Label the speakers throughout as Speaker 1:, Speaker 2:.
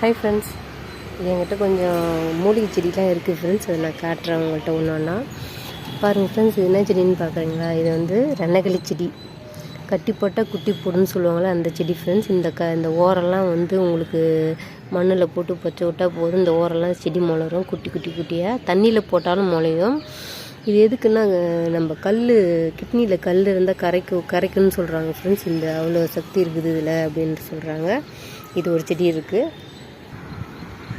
Speaker 1: Hi friends என்கிட்ட கொஞ்சம் மூலிகை செடிலாம் இருக்குது ஃப்ரெண்ட்ஸ் அதை நான் காட்டுறேன் உங்கள்கிட்ட ஒன்று ஒன்றா பாருங்கள் ஃப்ரெண்ட்ஸ் இது என்ன செடின்னு பார்க்குறீங்களா இது வந்து ரென்னகிளி செடி. கட்டி போட்டால் குட்டி போடுன்னு சொல்லுவாங்களே அந்த செடி ஃப்ரெண்ட்ஸ் இந்த க இந்த ஓரெல்லாம் வந்து உங்களுக்கு மண்ணில் போட்டு பச்சை விட்டால் போதும். இந்த ஓரெல்லாம் செடி முளரும் குட்டி குட்டி குட்டியாக தண்ணியில் போட்டாலும் முளையும். இது எதுக்குன்னா நம்ம கல் கிட்னியில் கல் இருந்தால் கரைக்கு கரைக்குன்னு சொல்கிறாங்க ஃப்ரெண்ட்ஸ் இந்த அவ்வளோ சக்தி இருக்குது இதில் அப்படின்ட்டு சொல்கிறாங்க இது ஒரு செடி இருக்குது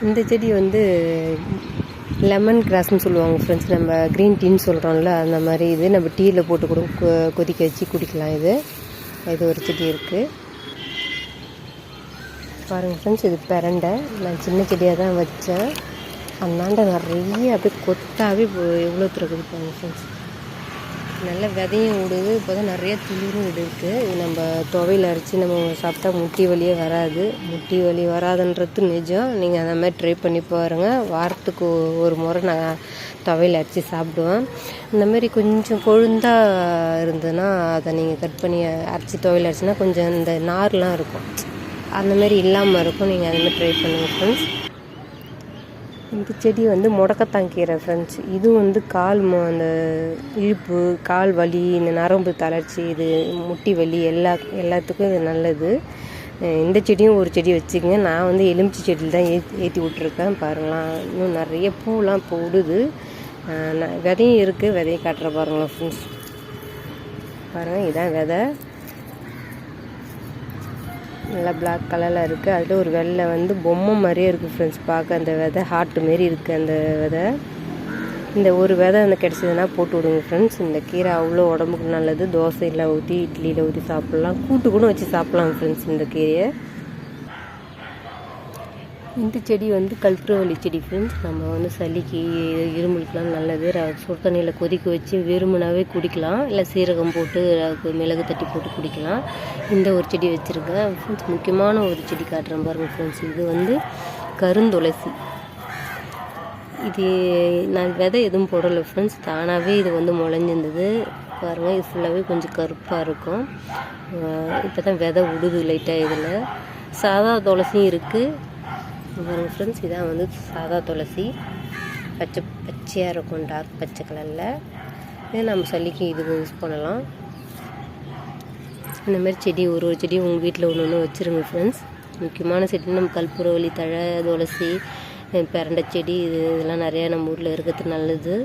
Speaker 1: இந்த செடி வந்து லெமன் கிராஸ்னு சொல்லுவாங்க ஃப்ரெண்ட்ஸ் நம்ம க்ரீன் டீன்னு சொல்கிறோம்ல அந்த மாதிரி இது. நம்ம டீயில் போட்டு கூட கொ- கொதிக்க வச்சு குடிக்கலாம் இது. இது ஒரு செடி இருக்குது பாருங்கள் ஃப்ரெண்ட்ஸ் இது பெரண்டை. நான் சின்ன செடியாக தான் வச்சேன். அந்தாண்ட நிறைய அப்படியே கொத்தாவே எவ்வளோ தூரம் பாருங்கள் ஃப்ரெண்ட்ஸ் நல்ல விதையும் விடுது இப்போ தான் நிறைய துளிரும் விடுது இது நம்ம துவையில் அரைச்சி நம்ம சாப்பிட்டா முட்டி வலியே வராது. முட்டி வலி வராதுன்றது நிஜம். நீங்கள் அந்த மாதிரி ட்ரை பண்ணி பாருங்கள் வாரத்துக்கு ஒரு முறை நான் துவையில் அரைச்சி சாப்பிடுவேன். இந்த மாதிரி கொஞ்சம் கொழுந்தா இருந்ததுன்னா அதை நீங்கள் கட் பண்ணி அரைச்சி துவையில் அரைச்சினா கொஞ்சம் இந்த நார்லாம் இருக்கும். அந்த மாதிரி இல்லாமல் இருக்கும். நீங்கள் அந்த மாதிரி ட்ரை பண்ணுங்கள் ஃப்ரெண்ட்ஸ் இந்த செடி வந்து முடக்கத்தாங்கீரை ஃப்ரெண்ட்ஸ் இது வந்து கால் அந்த இழுப்பு கால் வலி இந்த நரம்பு தளர்ச்சி இது முட்டி வலி எல்லா எல்லாத்துக்கும் இது நல்லது. இந்த செடியும் ஒரு செடி வச்சுக்கங்க. நான் வந்து எலுமிச்சை செடியில் தான் ஏற்றி ஏற்றி விட்ருக்கேன் பாருங்களேன் இன்னும் நிறைய பூலாம் போடுது. விதையும் இருக்குது விதையை காட்டுற பாருங்களேன் ஃப்ரெண்ட்ஸ் பாருங்கள் இதான் விதை. நல்லா பிளாக் கலரில் இருக்குது அதில் ஒரு வெள்ளை வந்து பொம்மை மாதிரியே இருக்குது ஃப்ரெண்ட்ஸ் பார்க்க அந்த விதை ஹார்ட் மாரி இருக்குது அந்த விதை. இந்த ஒரு விதை அந்த கிடச்சதுன்னா போட்டு விடுங்க ஃப்ரெண்ட்ஸ் இந்த கீரை அவ்வளோ உடம்புக்கு நல்லது. தோசையில் ஊற்றி இட்லியில் ஊற்றி சாப்பிட்லாம். கூட்டு கூட வச்சு சாப்பிட்லாம் ஃப்ரெண்ட்ஸ் இந்த கீரையை. இந்த செடி வந்து கல்புரவள்ளி செடி ஃப்ரெண்ட்ஸ் நம்ம வந்து சளிக்கு இருமலுக்குலாம் நல்லது. ர- சுடு தண்ணியில் கொதிக்க வச்சு வெறுமனாவே குடிக்கலாம். இல்லை சீரகம் போட்டு மிளகு தட்டி போட்டு குடிக்கலாம். இந்த ஒரு செடி வச்சுருக்கேன். ஃப்ரெண்ட்ஸ் முக்கியமான ஒரு செடி காட்டுறேன் பாருங்கள் ஃப்ரெண்ட்ஸ் இது வந்து கருந்துளசி. இது நான் விதை எதுவும் போடலை ஃப்ரெண்ட்ஸ் தானாகவே இது வந்து முளைஞ்சிருந்தது. பாருங்கள் இது ஃபுல்லாகவே கொஞ்சம் கருப்பாக இருக்கும். இப்போ தான் விதை விடுது லைட்டாக இதில். சாதா துளசியும் இருக்குது பாருங்கள் ஃப்ரெண்ட்ஸ் இதான் வந்து சாதா துளசி பச்சை பச்சையாக இருக்கும் டார்க் பச்சை கலரில் இதை நம்ம சளிக்கு இதுக்கு யூஸ் பண்ணலாம். இந்த மாதிரி செடி ஒரு ஒரு செடி உங்கள் வீட்டில் ஒன்று ஒன்று வச்சுருங்க ஃப்ரெண்ட்ஸ் முக்கியமான செடி நம்ம கற்பூரவள்ளி தழை துளசி அஹ் பிரண்டை செடி இது இதெல்லாம் நிறையா நம்ம ஊரில் இருக்கிறது நல்லது.